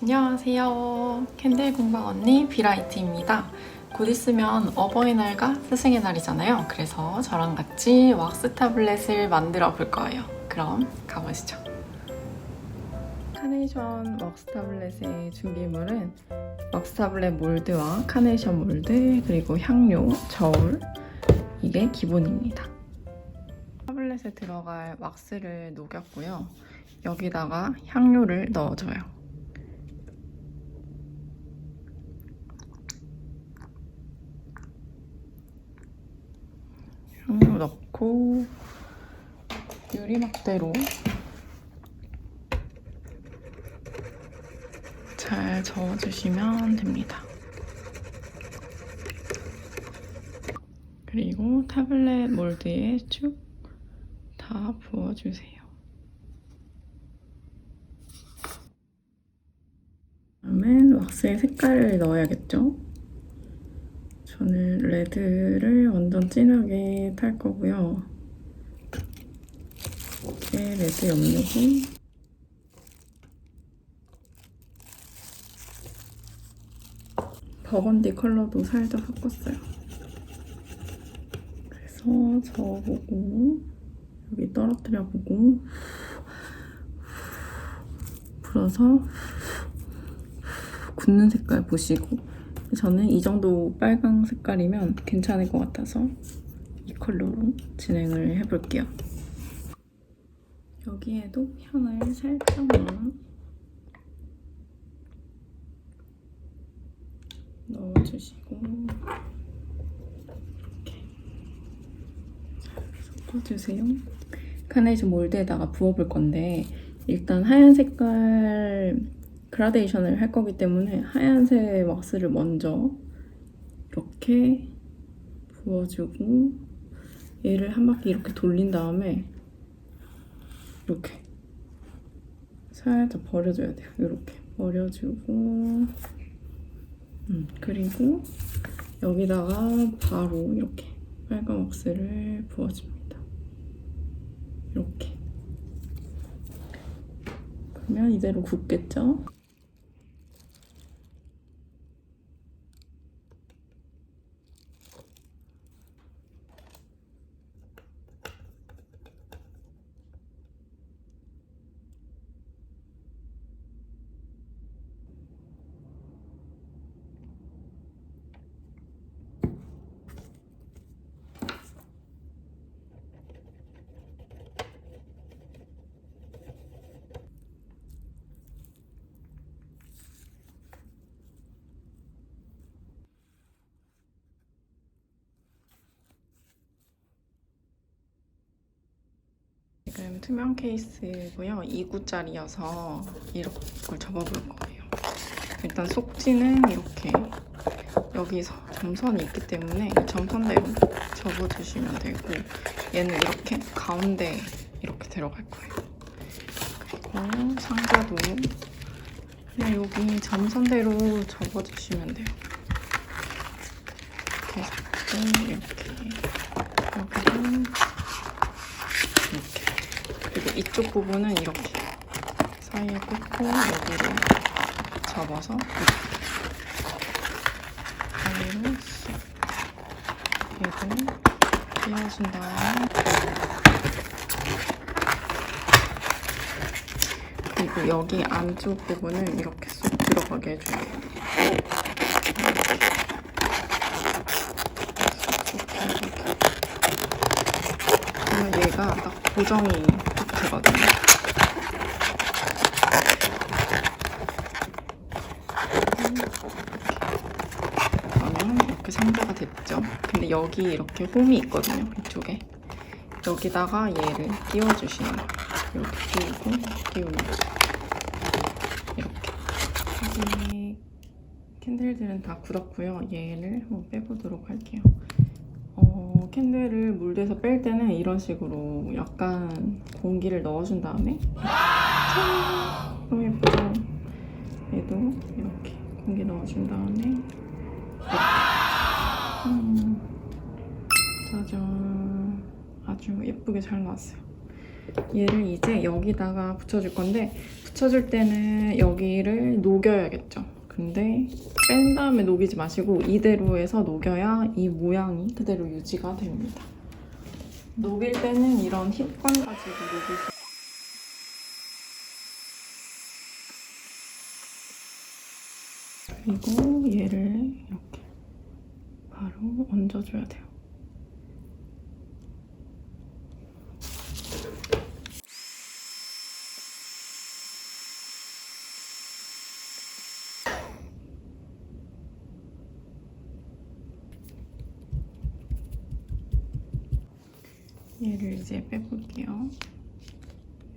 안녕하세요. 캔들 공방 언니 비라이트입니다. 곧 있으면 어버이날과 스승의 날이잖아요. 그래서 저랑 같이 왁스 타블렛을 만들어 볼 거예요. 그럼 가보시죠. 카네이션 왁스 타블렛의 준비물은 왁스 타블렛 몰드와 카네이션 몰드 그리고 향료, 저울 이게 기본입니다. 타블렛에 들어갈 왁스를 녹였고요. 여기다가 향료를 넣어줘요. 향료 넣고 유리막대로 잘 저어주시면 됩니다. 그리고 타블렛 몰드에 쭉 다 부어주세요. 다음엔 왁스의 색깔을 넣어야겠죠? 저는 레드를 완전 진하게 탈 거고요. 이렇게 레드 염료고 버건디 컬러도 살짝 섞었어요. 그래서 저어보고 여기 떨어뜨려보고 불어서 굳는 색깔 보시고 저는 이 정도 빨강 색깔이면 괜찮을 것 같아서 이 컬러로 진행을 해볼게요. 여기에도 향을 살짝만 넣어주시고 이렇게 잘 섞어주세요. 카네이션 몰드에다가 부어볼 건데 일단 하얀 색깔 그라데이션을 할 거기 때문에 하얀색 왁스를 먼저 이렇게 부어주고 얘를 한 바퀴 이렇게 돌린 다음에 이렇게 살짝 버려줘야 돼요. 이렇게 버려주고 음, 그리고 여기다가 바로 이렇게 빨간 왁스를 부어줍니다. 이렇게 그러면 이대로 굳겠죠? 투명 케이스고요. 2구짜리여서 이걸 접어볼 거예요. 일단 속지는 이렇게 여기서 점선이 있기 때문에 점선대로 접어주시면 되고 얘는 이렇게 가운데 이렇게 들어갈 거예요. 그리고 상자도 그냥 여기 점선대로 접어주시면 돼요. 이렇게 잡고 이렇게 여기도 이렇게 그리고 이쪽 부분은 이렇게 사이에 꽂고 여기를 접어서 이렇게 쏙 얘를 띄워준 다음에 그리고 여기 안쪽 부분을 이렇게 쏙 들어가게. 그러면 얘가 딱 고정이 딱 되거든요. 그러면 이렇게 상자가 됐죠. 근데 여기 이렇게 홈이 있거든요. 이쪽에. 여기다가 얘를 끼워주시는 거예요. 이렇게 끼우고 거죠. 이렇게. 캔들들은 다 굳었고요. 얘를 한번 빼보도록 할게요. 어, 캔들을 물에서 뺄 때는 이런 식으로 약간 공기를 넣어준 다음에 짠! 너무 예쁘죠? 얘도 이렇게 공기 넣어준 다음에 음, 예쁘게 잘 나왔어요. 얘를 이제 여기다가 붙여줄 건데 붙여줄 때는 여기를 녹여야겠죠. 근데 뺀 다음에 녹이지 마시고 이대로 해서 녹여야 이 모양이 그대로 유지가 됩니다. 녹일 때는 이런 힙관 가지고 녹이세요. 그리고 얘를 이렇게 바로 얹어줘야 돼요. 얘를 이제 빼볼게요.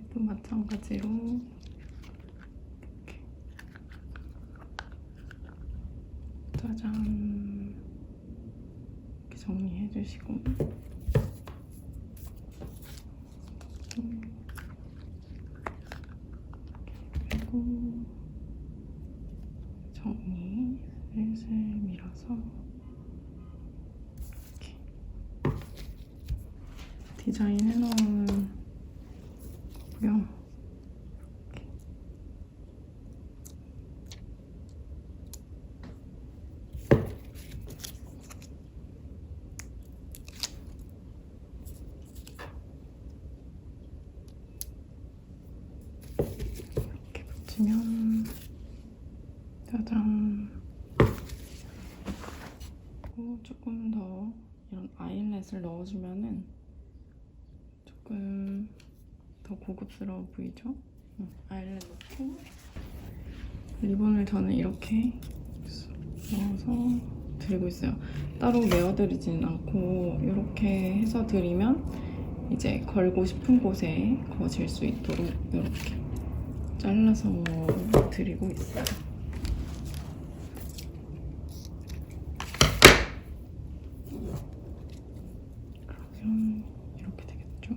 얘도 마찬가지로 이렇게. 짜잔. 이렇게 정리해 주시고 음. 그리고 정리 슬슬 밀어서 이렇게 디자인 해놓은 거고요. 이렇게. 붙이면 짜잔 조금 더 이런 아이렛을 넣어주면은 조금 더 고급스러워 보이죠? 응, 아이렛 넣고 리본을 저는 이렇게 넣어서 드리고 있어요. 따로 메어드리지는 않고 이렇게 해서 드리면 이제 걸고 싶은 곳에 거질 수 있도록 이렇게 잘라서 드리고 있어요. 그러면 이렇게 되겠죠?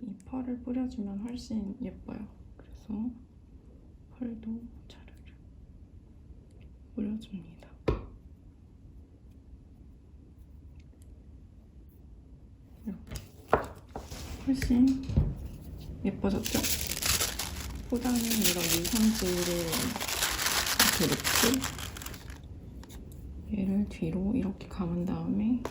이 펄을 뿌려주면 훨씬 예뻐요. 그래서 펄도 차르르 뿌려줍니다. 이렇게 훨씬 예뻐졌죠? 포장은 이런 유선지를 이렇게 넣고 얘를 뒤로 이렇게 감은 다음에